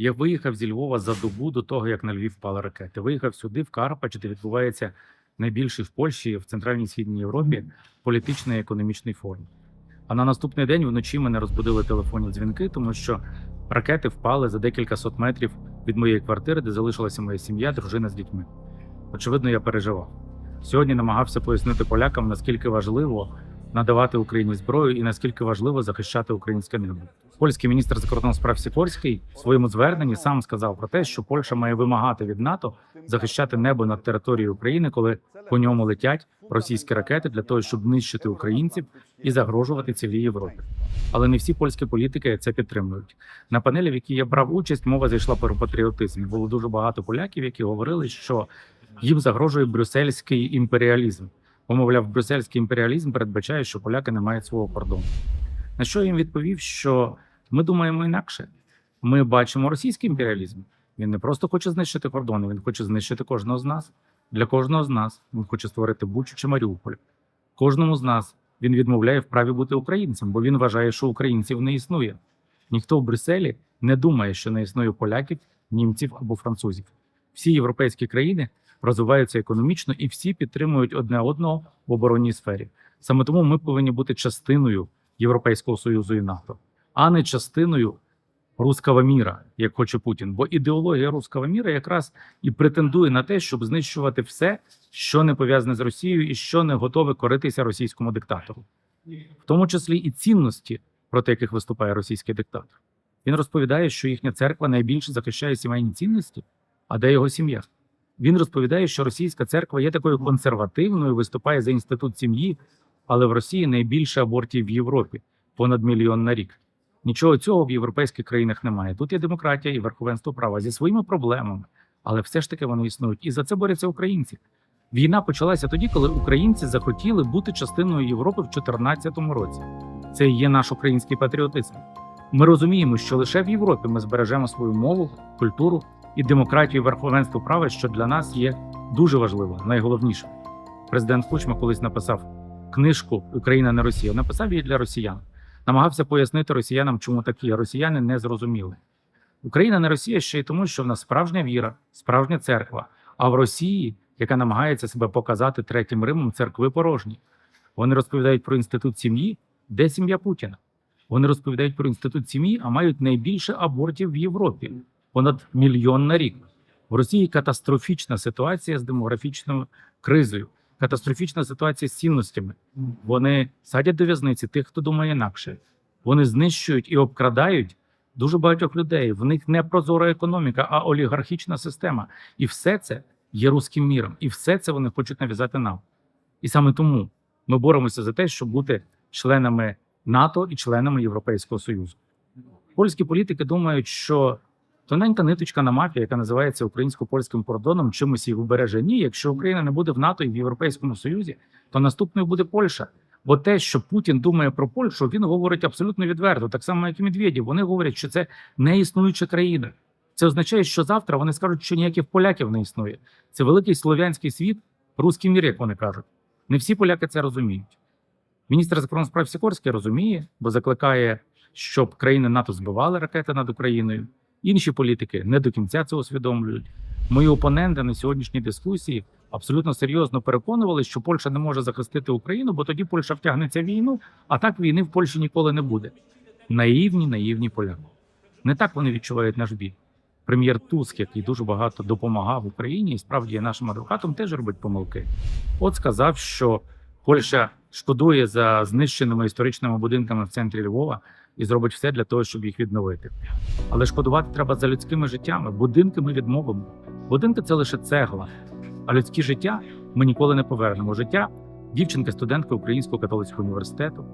Я виїхав зі Львова за добу до того, як на Львів впали ракети. Виїхав сюди, в Карпач, де відбувається найбільший в Польщі, в Центральній Східній Європі політичний і економічний форум. А на наступний день вночі мене розбудили телефонні дзвінки, тому що ракети впали за декілька сот метрів від моєї квартири, де залишилася моя сім'я, дружина з дітьми. Очевидно, я переживав. Сьогодні намагався пояснити полякам, наскільки важливо надавати Україні зброю і наскільки важливо захищати українське небо. Польський міністр закордонних справ Сікорський в своєму зверненні сам сказав про те, що Польща має вимагати від НАТО захищати небо над територією України, коли по ньому летять російські ракети для того, щоб нищити українців і загрожувати цілій Європі. Але не всі польські політики це підтримують. На панелі, в якій я брав участь, мова зайшла про патріотизм. Було дуже багато поляків, які говорили, що їм загрожує брюссельський імперіалізм. Бо, мовляв, брюссельський імперіалізм передбачає, що поляки не мають свого кордону. На що я їм відповів, що ми думаємо інакше. Ми бачимо російський імперіалізм. Він не просто хоче знищити кордони, він хоче знищити кожного з нас. Для кожного з нас він хоче створити Бучу чи Маріуполь. Кожному з нас він відмовляє в праві бути українцем, бо він вважає, що українців не існує. Ніхто в Брюсселі не думає, що не існує поляків, німців або французів. Всі європейські країни розвиваються економічно і всі підтримують одне одного в оборонній сфері. Саме тому ми повинні бути частиною Європейського союзу і НАТО, а не частиною руского міра, як хоче Путін. Бо ідеологія руского міра якраз і претендує на те, щоб знищувати все, що не пов'язане з Росією і що не готове коритися російському диктатору, в тому числі і цінності, проти яких виступає російський диктатор. Він розповідає, що їхня церква найбільше захищає сімейні цінності, а де його сім'я? Він розповідає, що російська церква є такою консервативною, виступає за інститут сім'ї, але в Росії найбільше абортів в Європі понад мільйон на рік. Нічого цього в європейських країнах немає. Тут є демократія і верховенство права зі своїми проблемами, але все ж таки вони існують. І за це борються українці. Війна почалася тоді, коли українці захотіли бути частиною Європи в 2014 році. Це і є наш український патріотизм. Ми розуміємо, що лише в Європі ми збережемо свою мову, культуру і демократію, верховенство права, що для нас є дуже важливо, найголовніше. Президент Кучма колись написав книжку Україна не Росія. Написав її для росіян. Намагався пояснити росіянам, чому такі росіяни не зрозуміли. Україна не Росія ще й тому, що в нас справжня віра, справжня церква. А в Росії, яка намагається себе показати третім Римом, церкви порожні. Вони розповідають про інститут сім'ї, де сім'я Путіна. Вони розповідають про інститут сім'ї, а мають найбільше абортів в Європі понад мільйон на рік. В Росії катастрофічна ситуація з демографічною кризою, катастрофічна ситуація з цінностями. Вони садять до в'язниці тих, хто думає інакше. Вони знищують і обкрадають дуже багатьох людей. В них не прозора економіка, а олігархічна система. І все це є руським міром. І все це вони хочуть нав'язати нам. І саме тому ми боремося за те, щоб бути членами НАТО і членами Європейського Союзу. Польські політики думають, що тоненька ниточка на мапі, яка називається українсько-польським кордоном, чимось їх убереже. Ні, якщо Україна не буде в НАТО і в Європейському Союзі, то наступною буде Польща. Бо те, що Путін думає про Польщу, він говорить абсолютно відверто, так само, як і Медведєв. Вони говорять, що це не існуюча країна. Це означає, що завтра вони скажуть, що ніяких поляків не існує. Це великий слов'янський світ, руський мір, як вони кажуть. Не всі поляки це розуміють. Міністр закордонних справ Сікорський розуміє, бо закликає, щоб країни НАТО збивали ракети над Україною. Інші політики не до кінця це усвідомлюють. Мої опоненти на сьогоднішній дискусії абсолютно серйозно переконували, що Польща не може захистити Україну, бо тоді Польща втягнеться в війну, а так війни в Польщі ніколи не буде. Наївні, наївні поляки. Не так вони відчувають наш біль. Прем'єр Туск, який дуже багато допомагав Україні, і справді є нашим адвокатом, теж робить помилки. От сказав, що Польща шкодує за знищеними історичними будинками в центрі Львова і зробить все для того, щоб їх відновити. Але шкодувати треба за людськими життями. Будинки ми відмовимо. Будинки це лише цегла, а людське життя ми ніколи не повернемо. Життя дівчинка, студентка Українського католицького університету,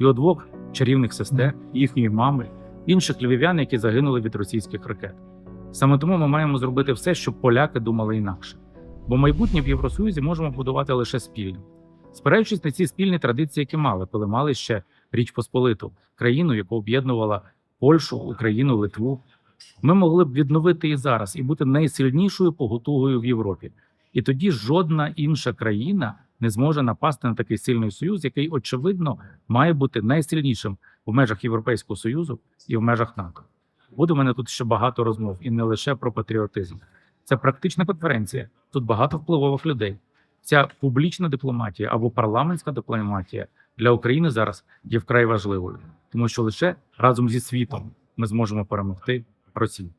його двох чарівних сестер, їхньої мами, інших львів'ян, які загинули від російських ракет. Саме тому ми маємо зробити все, щоб поляки думали інакше. Бо майбутнє в Євросоюзі можемо будувати лише спільно, спираючись на ці спільні традиції, які мали, коли мали ще Річ Посполиту, країну, яку об'єднувала Польщу, Україну, Литву. Ми могли б відновити і зараз і бути найсильнішою поготугою в Європі. І тоді жодна інша країна не зможе напасти на такий сильний союз, який очевидно має бути найсильнішим в межах Європейського союзу і в межах НАТО. Буде в мене тут ще багато розмов, і не лише про патріотизм. Це практична конференція. Тут багато впливових людей. Ця публічна дипломатія або парламентська дипломатія для України зараз є вкрай важливою, тому що лише разом зі світом ми зможемо перемогти Росію.